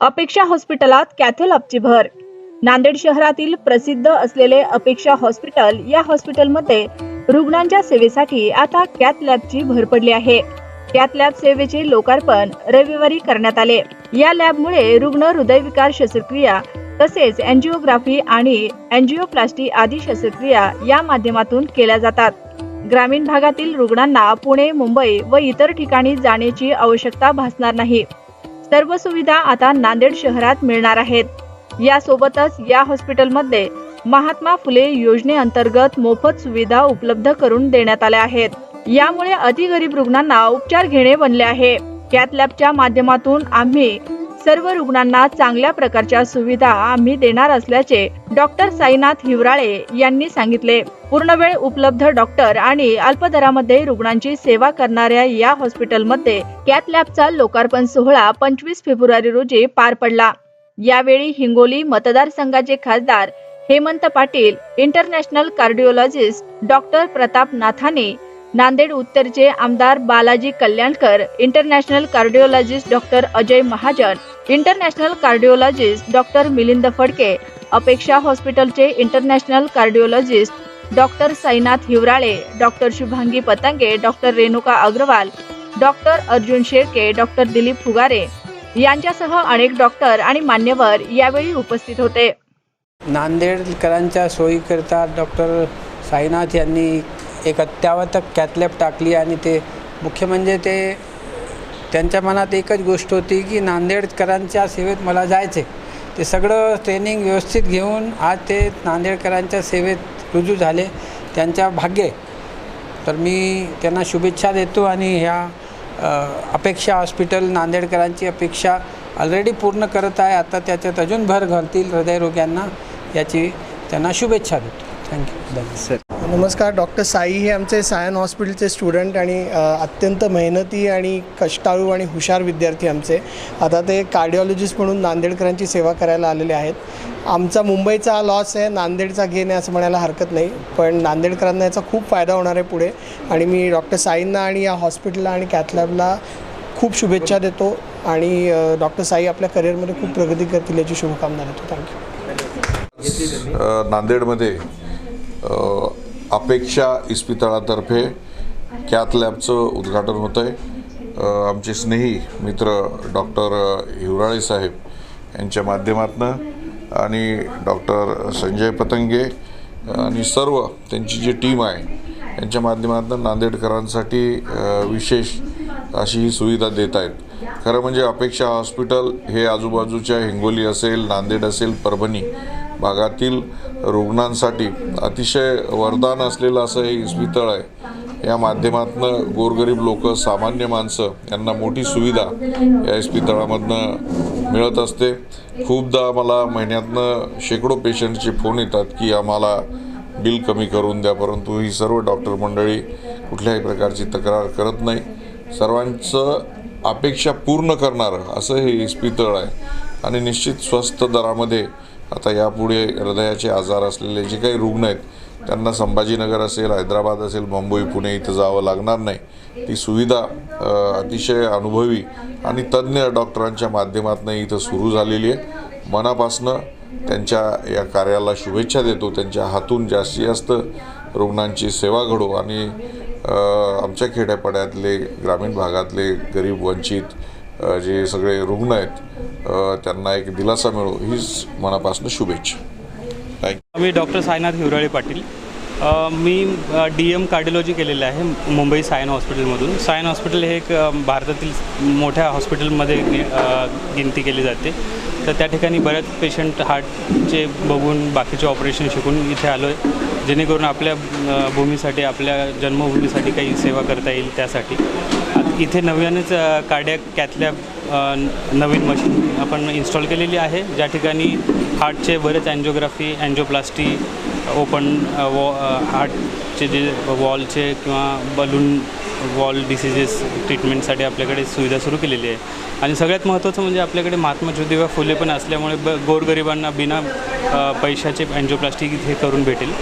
अपेक्षा हॉस्पिटलात कॅथोलॉपची भर. नांदेड शहरातील प्रसिद्ध असलेले अपेक्षा हॉस्पिटल या हॉस्पिटलमध्ये रुग्णांच्या सेवेसाठी आता कॅथ लॅबची भर पडली आहे. कॅथ लॅब सेवेचे लोकार्पण रविवारी करण्यात आले. या लॅबमुळे रुग्ण हृदयविकार शस्त्रक्रिया तसेच अँजिओग्राफी आणि अँजिओप्लास्टी आदी शस्त्रक्रिया या माध्यमातून केल्या जातात. ग्रामीण भागातील रुग्णांना पुणे मुंबई व इतर ठिकाणी जाण्याची आवश्यकता भासणार नाही. सर्व सुविधा आता नांदेड शहरात मिळणार आहेत. यासोबतच या हॉस्पिटलमध्ये महात्मा फुले योजनेअंतर्गत मोफत सुविधा उपलब्ध करून देण्यात आल्या आहेत. यामुळे अतिगरीब रुग्णांना उपचार घेणे बनले आहे. कॅथ लॅबच्या माध्यमातून आम्ही सर्व रुग्णांना चांगल्या प्रकारच्या सुविधा आम्ही देणार असल्याचे डॉक्टर साईनाथ हिवराळे यांनी सांगितले. पूर्णवेळ उपलब्ध डॉक्टर आणि अल्पदरामध्ये रुग्णांची सेवा करणाऱ्या या हॉस्पिटलमध्ये कॅथ लॅबचा लोकार्पण सोहळा पंचवीस फेब्रुवारी रोजी पार पडला. यावेळी हिंगोली मतदारसंघाचे खासदार Hemant Patil international cardiologist doctor Pratap नाथाने Nanded उत्तरचे आमदार Balaji Kalyankar international cardiologist doctor Ajay Mahajan international cardiologist doctor Milind Phadke Apeksha हॉस्पिटलचे international cardiologist doctor Sainath Hivrale doctor Shubhangi Patange doctor Renuka Agarwal doctor Arjun Shelke doctor Dilip Phugare यांच्यासह अनेक doctor आणि मान्यवर यावेळी उपस्थित होते. नांदेडकरांच्या सोयीकरता doctor Sainath यांनी एक अत्यावतक कॅथलॅब टाकली आणि ते मुख्य म्हणजे ते त्यांच्या मनात एकच गोष्ट होती की नांदेडकरांच्या सेवेत मला जायचे ते सगळं ट्रेनिंग व्यवस्थित घेऊन आज ते नांदेडकरांच्या सेवेत रुजू झाले. त्यांच्या भाग्य. तर मी त्यांना शुभेच्छा देतो आणि ह्या अपेक्षा हॉस्पिटल नांदेडकरांची अपेक्षा ऑलरेडी पूर्ण करत आहे. आता त्याच्यात अजून भर घालतील हृदयरोग्यांना याची त्यांना शुभेच्छा देतो. थँक्यू धन्यवाद सर नमस्कार डॉक्टर साई हे आमचे सायन हॉस्पिटलचे स्टुडंट आणि अत्यंत मेहनती आणि कष्टाळू आणि हुशार विद्यार्थी आमचे. आता ते कार्डिओलॉजिस्ट म्हणून नांदेडकरांची सेवा करायला आलेले आहेत. आमचा मुंबईचा लॉस आहे नांदेडचा घेणे असं म्हणायला हरकत नाही. पण नांदेडकरांना याचा खूप फायदा होणार आहे पुढे. आणि मी डॉक्टर साईंना आणि या हॉस्पिटलला आणि कॅथलॅबला खूप शुभेच्छा देतो. आणि डॉक्टर साई आपल्या करिअरमध्ये खूप प्रगती करतील याची शुभकामना देतो. थँक्यू नांदेडमध्ये अपेक्षा इस्पितळातर्फे कॅथ लॅबचं उद्घाटन होतं आहे आमचे स्नेही मित्र डॉक्टर हिवराळे साहेब यांच्या माध्यमातनं आणि डॉक्टर संजय पतंगे आणि सर्व त्यांची जी टीम आहे यांच्या माध्यमातून नांदेडकरांसाठी विशेष अशी ही सुविधा देत आहेत. खरं म्हणजे अपेक्षा हॉस्पिटल हे आजूबाजूच्या हिंगोली असेल नांदेड असेल परभणी भागातील रुग्णांसाठी अतिशय वरदान असलेलं असं हे इस्पितळ आहे. या माध्यमातनं गोरगरीब लोक सामान्य माणसं यांना मोठी सुविधा या इस्पितळामधनं मिळत असते. खूपदा मला महिन्यातनं शेकडो पेशंटचे फोन येतात की आम्हाला बिल कमी करून द्या परंतु ही सर्व डॉक्टर मंडळी कुठल्याही प्रकारची तक्रार करत नाही. सर्वांचं अपेक्षा पूर्ण करणारं असं हे इस्पितळ आहे. आणि निश्चित स्वस्त दरामध्ये आता यापुढे हृदयाचे आजार असलेले जे काही रुग्ण आहेत त्यांना संभाजीनगर असेल हैदराबाद असेल मुंबई पुणे इथं जावं लागणार नाही. ती सुविधा अतिशय अनुभवी आणि तज्ज्ञ डॉक्टरांच्या माध्यमातून इथं सुरू झालेली आहे. मनापासनं त्यांच्या या कार्याला शुभेच्छा देतो. त्यांच्या हातून जास्तीत जास्त रुग्णांची सेवा घडो आणि आमच्या खेड्यापाड्यातले ग्रामीण भागातले गरीब वंचित जे सगळे रुग्ण आहेत त्यांना एक दिलासा मिळो हीच मनापासून शुभेच्छा. मी डॉक्टर साईनाथ हिवराळे पाटील. मी डी एम कार्डिओलॉजी केलेलं आहे मुंबई सायन हॉस्पिटलमधून. सायन हॉस्पिटल हे एक भारतातील मोठ्या हॉस्पिटलमध्ये गि- गिनती केली जाते. तर त्या ठिकाणी बऱ्याच पेशंट हार्टचे बघून बाकीचे ऑपरेशन शिकून इथे आलो आहे जेणेकरून आपल्या भूमीसाठी आपल्या जन्मभूमीसाठी काही सेवा करता येईल त्यासाठी. इथे नव्यानेच कार्डियाक कॅथलॅब नवीन मशीन आपण इन्स्टॉल केलेली आहे. ज्या ठिकाणी हार्टचे बरेच अँजिओग्राफी अँजिओप्लास्टी ओपन वॉ हार्टचे जे वॉलचे किंवा बलून वॉल डिसिजेस ट्रीटमेंटसाठी आपल्याकडे सुविधा सुरू केलेली आहे. आणि सगळ्यात महत्त्वाचं म्हणजे आपल्याकडे महात्मा ज्योतिबा फुले पण असल्यामुळे ब गोरगरिबांना बिना पैशाचे अँजिओप्लास्टिक हे करून भेटेल.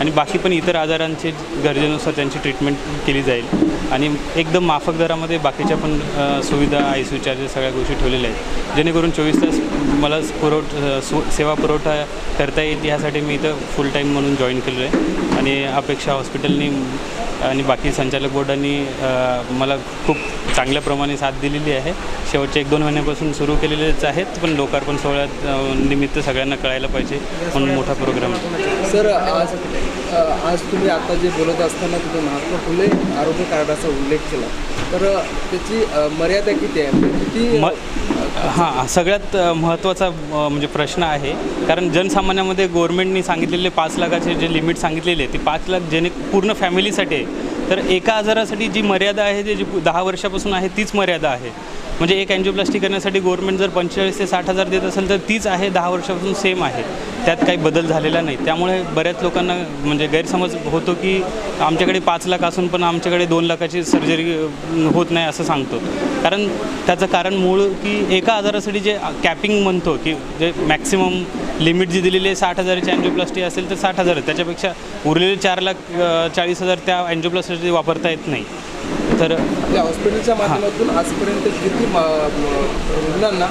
आणि बाकी पण इतर आजारांचे गरजेनुसार त्यांची ट्रीटमेंट केली जाईल. आणि एकदम माफक दरामध्ये बाकीच्या पण सुविधा आय सी चार्जेस सगळ्या गोष्टी ठेवलेल्या आहेत. जेणेकरून चोवीस तास मला पुरवठ सु सेवा पुरवठा करता येईल यासाठी मी इथं फुल टाईम म्हणून जॉईन केलो आहे. आणि अपेक्षा हॉस्पिटलनी आणि बाकी संचालक बोर्डांनी मला खूप चांगल्या प्रमाणे साथ दिलेली आहे. शेवटच्या एक दोन महिन्यापासून सुरू केलेलेच आहेत पण लोकार्पण सोहळ्यात निमित्त सगळ्यांना कळायला पाहिजे म्हणून मोठा प्रोग्राम. सर आज आज तुम्ही आता जे बोलत असताना तुम्ही महात्मा फुले आरोग्य कार्डाचा उल्लेख केला. तर त्याची मर्यादा किती आहे? ती किती म हां सगळ्यात महत्त्वाचा म्हणजे प्रश्न आहे. कारण जनसामान्यामध्ये गव्हर्मेंटनी सांगितलेले पाच लाखाचे जे लिमिट सांगितलेले आहे ते पाच लाख जेणे पूर्ण फॅमिलीसाठी आहे. तर एका आजारासाठी जी मर्यादा आहे जे जी दहा वर्षापासून आहे तीच मर्यादा आहे. म्हणजे एक अँजिओप्लास्टी करण्यासाठी गव्हर्नमेंट जर पंचेचाळीस ते साठ हजार देत असेल तर तीच आहे दहा वर्षापासून सेम आहे. त्यात काही बदल झालेला नाही. त्यामुळे बऱ्याच लोकांना म्हणजे गैरसमज होतो की आमच्याकडे पाच लाख असून पण आमच्याकडे दोन लाखाची सर्जरी होत नाही असं सांगतो. कारण त्याचं कारण मूळ की एका आजारासाठी जे कॅपिंग म्हणतो की जे मॅक्सिमम लिमिट जी दिलेली आहे साठ हजाराची अँजिओप्लास्टी असेल तर साठ हजार. त्याच्यापेक्षा उरलेले चार लाख चाळीस हजार त्या अँजिओप्लास्टीसाठी वापरता येत नाही. तर आपल्या हॉस्पिटलच्या माध्यमातून आजपर्यंत किती रुग्णांना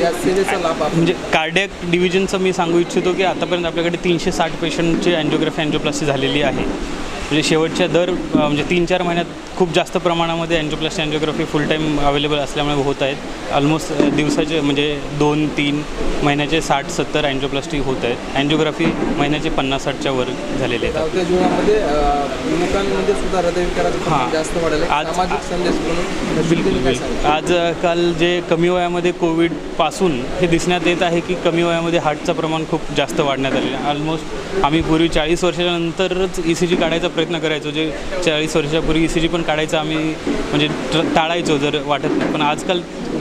या सेवेचा लाभ म्हणजे कार्डियक डिव्हिजनचं मी सांगू इच्छितो की आतापर्यंत आपल्याकडे तीनशे साठ पेशंटची अँजिओग्राफी अँजिओप्लास्टी झालेली आहे. म्हणजे शेवटच्या दर म्हणजे तीन चार महिन्यात खूप जास्त प्रमाणामध्ये angioplasty angiography full time available असल्यामुळे होत आहेत. ऑलमोस्ट दिवसाचे म्हणजे दोन तीन महिन्याचे साठ सत्तर अँजिओप्लास्टी होत आहेत. अँजिओग्राफी महिन्याचे पन्नास साठच्या वर झालेले आहेत. जीवनामध्ये सुद्धा हां. जास्त आज- बिलकुल? आजकाल जे कमी वयामध्ये कोविडपासून हे दिसण्यात येत आहे की कमी वयामध्ये हार्टचं प्रमाण खूप जास्त वाढण्यात आलेलं आहे. ऑलमोस्ट आम्ही पूर्वी चाळीस वर्षानंतरच ई सी जी काढायचा प्रयत्न करायचो. जे चाळीस वर्षापूर्वी ई सी जी पण काढायचं आम्ही म्हणजे टाळायचो जर वाटत नाही. पण आजकाल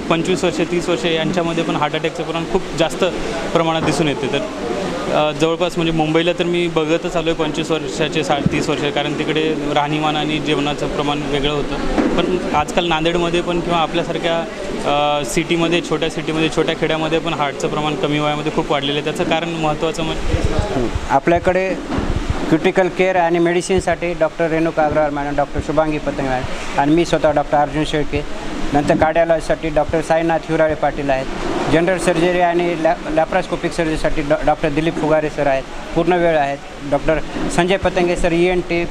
पंचवीस वर्ष तीस वर्ष यांच्यामध्ये पण हार्ट अटॅकचं प्रमाण खूप जास्त प्रमाणात दिसून येते. तर जवळपास म्हणजे मुंबईला तर मी बघतच आलो आहे पंचवीस वर्षाचे साठ तीस वर्ष कारण तिकडे राहणीमान आणि जेवणाचं प्रमाण वेगळं होतं. पण आजकाल नांदेडमध्ये पण किंवा आपल्यासारख्या सिटीमध्ये छोट्या सिटीमध्ये छोट्या खेड्यामध्ये पण हार्टचं प्रमाण कमी वयामध्ये खूप वाढलेलं आहे. त्याचं कारण महत्त्वाचं म्हणजे आपल्याकडे क्रिटिकल केअर आणि मेडिसिनसाठी doctor Renuka Agrawal madam doctor Shubhangi Patang madam आणि मी स्वतः डॉक्टर अर्जुन शेळके. नंतर कार्डिओलॉजीसाठी डॉक्टर साईनाथ हिवराळे पाटील आहेत. जनरल सर्जरी आणि लॅ laparoscopic सर्जरीसाठी doc doctor Dilip Fugare sir आहेत. पूर्ण वेळ आहेत. Doctor Sanjay Patange sir E N T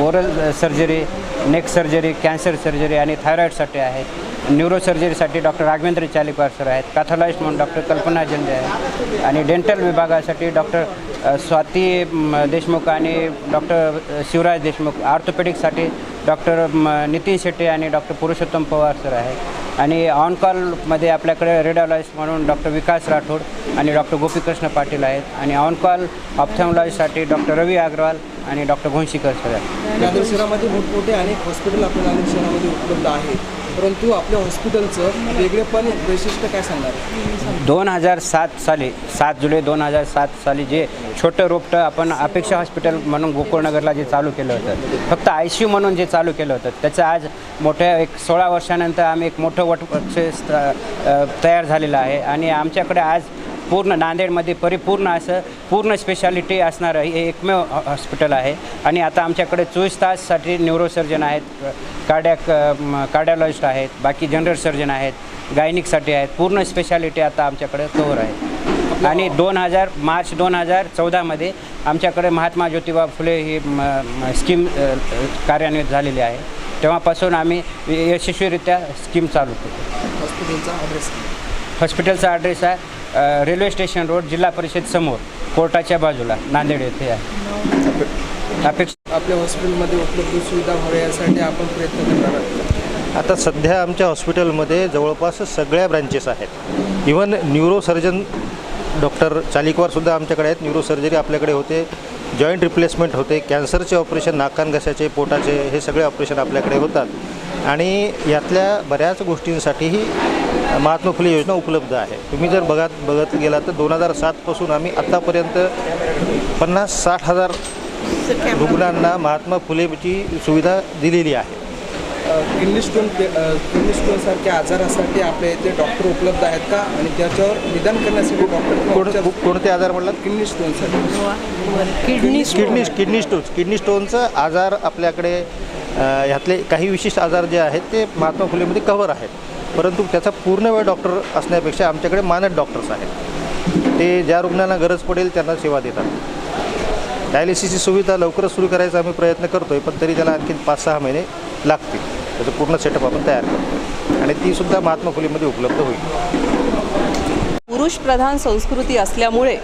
oral surgery neck surgery cancer surgery आणि थायरॉईडसाठी आहेत. न्यूरो सर्जरीसाठी डॉक्टर राघवेंद्र चालिकवार सर आहेत. पॅथॉलॉजिस्ट म्हणून डॉक्टर कल्पना जंडे आहे आणि डेंटल विभागासाठी डॉक्टर स्वाती देशमुख आणि डॉक्टर शिवराज देशमुख ऑर्थोपेडिकसाठी डॉक्टर म, नितीन शेट्टी आणि डॉक्टर पुरुषोत्तम पवार सर आहेत आणि ऑन कॉलमध्ये आपल्याकडे रेडिओलॉजिस्ट म्हणून डॉक्टर विकास राठोड आणि डॉक्टर गोपीकृष्ण पाटील आहेत. आणि ऑन कॉल ऑप्थॅमॉलॉजीसाठी डॉक्टर रवी अग्रवाल आणि डॉक्टर घोंशीकर सर आहेत. नांदेड शहरामध्ये मोठमोठे अनेक हॉस्पिटल आपल्या नांदेड शहरामध्ये उपलब्ध आहेत. परंतु आपल्या हॉस्पिटलचं वेगळेपण वैशिष्ट्य काय सांगणार? दोन हजार सात साली सात जुलै दोन हजार सात साली जे छोटं रोपटं आपण अपेक्षा हॉस्पिटल म्हणून गोकुळनगरला जे चालू केलं होतं फक्त आय सी यू म्हणून जे चालू केलं होतं त्याचं आज मोठ्या एक सोळा वर्षानंतर आम्ही एक मोठं वट वृक्ष तयार झालेलं आहे. आणि आमच्याकडे आज पूर्ण नांदेडमध्ये परिपूर्ण असं पूर्ण स्पेशालिटी असणारं हे एकमेव हॉस्पिटल आहे. आणि आता आमच्याकडे चोवीस ताससाठी न्यूरोसर्जन आहेत कार्डियाक कार्डिओलॉजिस्ट आहेत बाकी जनरल सर्जन आहेत गायनिकसाठी आहेत पूर्ण स्पेशालिटी आता आमच्याकडे कवर आहे. आणि दोन हजार मार्च दोन हजार चौदामध्ये आमच्याकडे महात्मा ज्योतिबा फुले ही स्कीम कार्यान्वित झालेली आहे. तेव्हापासून आम्ही यशस्वीरित्या स्कीम चालू केली. हॉस्पिटलचा ॲड्रेस हॉस्पिटलचा ॲड्रेस आहे. Railway station road Zilla Parishad समोर कोर्टाच्या बाजूला नांदेड येथे आहे. अपेक्षा आपल्या हॉस्पिटलमध्ये उपलब्ध सुविधा व्हाव्या यासाठी आपण प्रयत्न करणार आहोत. आता सध्या आमच्या हॉस्पिटलमध्ये जवळपास सगळ्या ब्रँचेस आहेत. इवन न्यूरो सर्जन डॉक्टर चालिकवारसुद्धा आमच्याकडे आहेत. न्यूरो सर्जरी आपल्याकडे होते जॉईंट रिप्लेसमेंट होते कॅन्सरचे ऑपरेशन नाकान घशाचे पोटाचे हे सगळे ऑपरेशन आपल्याकडे होतात. आणि यातल्या बऱ्याच गोष्टींसाठीही महात्मा फुले योजना उपलब्ध आहे. तुम्ही जर बघत बघत गेला तर दोन हजार सातपासून आम्ही आत्तापर्यंत पन्नास साठ हजार रुग्णांना महात्मा फुलेची सुविधा दिलेली आहे. किडनी स्टोन किडनी स्टोनसारख्या आजारासाठी आपल्या इथे डॉक्टर उपलब्ध आहेत का? आणि त्याच्यावर निदान करण्यासाठी डॉक्टर कोण कोणते आजार म्हणलात? Kidney स्टोनसाठी? Kidney kidney kidney stones kidney स्टोनचा आजार आपल्याकडे अ, ह्यातले काही विशिष्ट आजार जे आहेत ते महात्मा फुलेमध्ये कव्हर आहेत. परंतु त्याचा पूर्ण वेळ डॉक्टर असण्यापेक्षा आमच्याकडे मानद डॉक्टर्स आहेत. ते ज्या रुग्णांना गरज पडेल त्यांना सेवा देतात. डायलिसिसची सुविधा लवकरच सुरू करायचा आम्ही प्रयत्न करतो आहे पण तरी त्याला आणखी पाच सहा महिने लागतील. त्याचं पूर्ण सेटअप आपण तयार करतो आणि तीसुद्धा महात्मा फुलेमध्ये उपलब्ध होईल. पुरुषप्रधान संस्कृती असल्यामुळे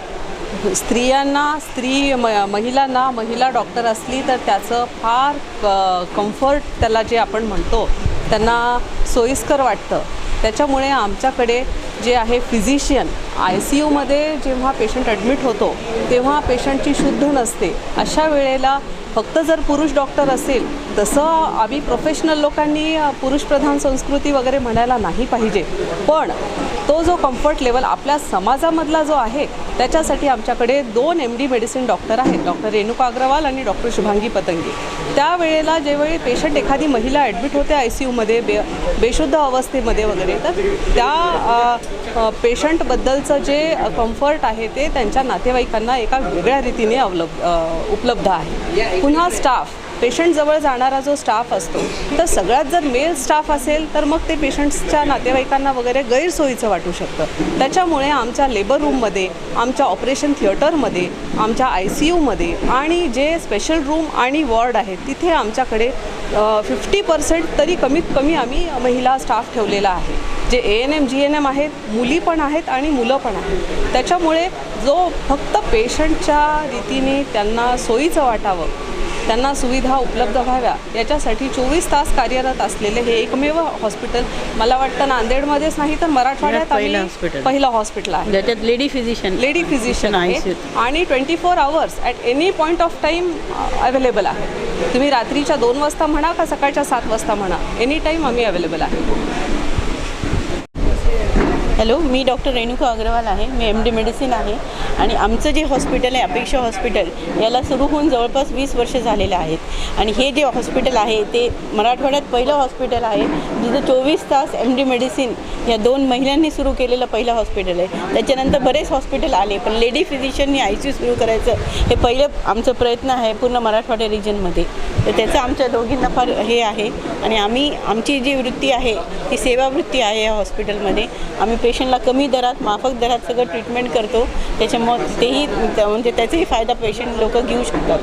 स्त्रियांना स्त्री म महिलांना महिला डॉक्टर असली तर त्याचं फार क कम्फर्ट त्याला जे आपण म्हणतो त्यांना सोयीस्कर वाटतं. त्याच्यामुळे आमच्याकडे जे आहे फिजिशियन आय सी यूमध्ये जेव्हा पेशंट ॲडमिट होतो तेव्हा पेशंटची शुद्ध नसते. अशा वेळेला फक्त जर पुरुष डॉक्टर असेल तसं आम्ही प्रोफेशनल लोकांनी पुरुषप्रधान संस्कृती वगैरे म्हणायला नाही पाहिजे. पण तो जो कम्फर्ट लेवल आपल्या समाजामधला जो आहे त्याच्यासाठी आमच्याकडे दोन एम डी मेडिसिन डॉक्टर आहेत. डॉक्टर रेणुका अग्रवाल आणि डॉक्टर शुभांगी पतंगी. त्यावेळेला जेवेळी पेशंट एखादी महिला ॲडमिट होते आय सी यूमध्ये बे बेशुद्ध अवस्थेमध्ये वगैरे तर त्या पेशंटबद्दलचं जे कम्फर्ट आहे ते त्यांच्या नातेवाईकांना एका वेगळ्या रीतीने अवलंब उपलब्ध आहे. पुन्हा स्टाफ पेशंटजवळ जाणारा जो स्टाफ असतो तर सगळ्यात जर मेल स्टाफ असेल तर मग ते पेशंट्सच्या नातेवाईकांना वगैरे गैरसोयीचं वाटू शकतं. त्याच्यामुळे आमच्या लेबर रूममध्ये आमच्या ऑपरेशन थिएटरमध्ये आमच्या आय सी यूमध्ये आणि जे स्पेशल रूम आणि वॉर्ड आहेत तिथे आमच्याकडे फिफ्टी पर्सेंट तरी कमीत कमी आम्ही महिला स्टाफ ठेवलेला आहे. जे A N M G N M आहेत मुली पण आहेत आणि मुलं पण आहेत. त्याच्यामुळे जो फक्त पेशंटच्या रीतीने त्यांना सोयीचं वाटावं त्यांना सुविधा उपलब्ध व्हाव्या. याच्यासाठी चोवीस तास कार्यरत असलेले हे एकमेव हॉस्पिटल मला वाटतं नांदेडमध्येच नाही तर मराठवाड्यात पहिलं आम्ही हॉस्पिटल. पहिलं हॉस्पिटल आहे. ज्याच्यात लेडी फिजिशियन लेडी फिजिशियन आहे. आणि twenty four hours at any point of time available आहे. तुम्ही रात्रीच्या दोन वाजता म्हणा का सकाळच्या सात वाजता म्हणा एनी टाईम आम्ही अवेलेबल आहे. हॅलो मी डॉक्टर रेणुका अग्रवाल आहे मी एम डी मेडिसिन आहे आणि आमचं जे हॉस्पिटल आहे अपेक्षा हॉस्पिटल याला सुरू होऊन जवळपास वीस वर्ष झालेले आहेत. आणि हे जे हॉस्पिटल आहे ते मराठवाड्यात पहिलं हॉस्पिटल आहे जिथं चोवीस तास एम डी मेडिसिन या दोन महिलांनी सुरू केलेलं पहिलं हॉस्पिटल आहे. त्याच्यानंतर बरेच हॉस्पिटल आले पण लेडी फिजिशियननी आय सी यू सुरू करायचं हे पहिलं आमचं प्रयत्न आहे पूर्ण मराठवाड्या रिजनमध्ये तर त्याचं आमच्या दोघींना फार हे आहे. आणि आम्ही आमची जी वृत्ती आहे ती सेवावृत्ती आहे या हॉस्पिटलमध्ये आम्ही पेशंटला कमी दरात माफक दरात सगळं ट्रीटमेंट करतो. त्याच्यामुळे तेही म्हणजे त्याचाही फायदा पेशंट लोक घेऊ शकतात.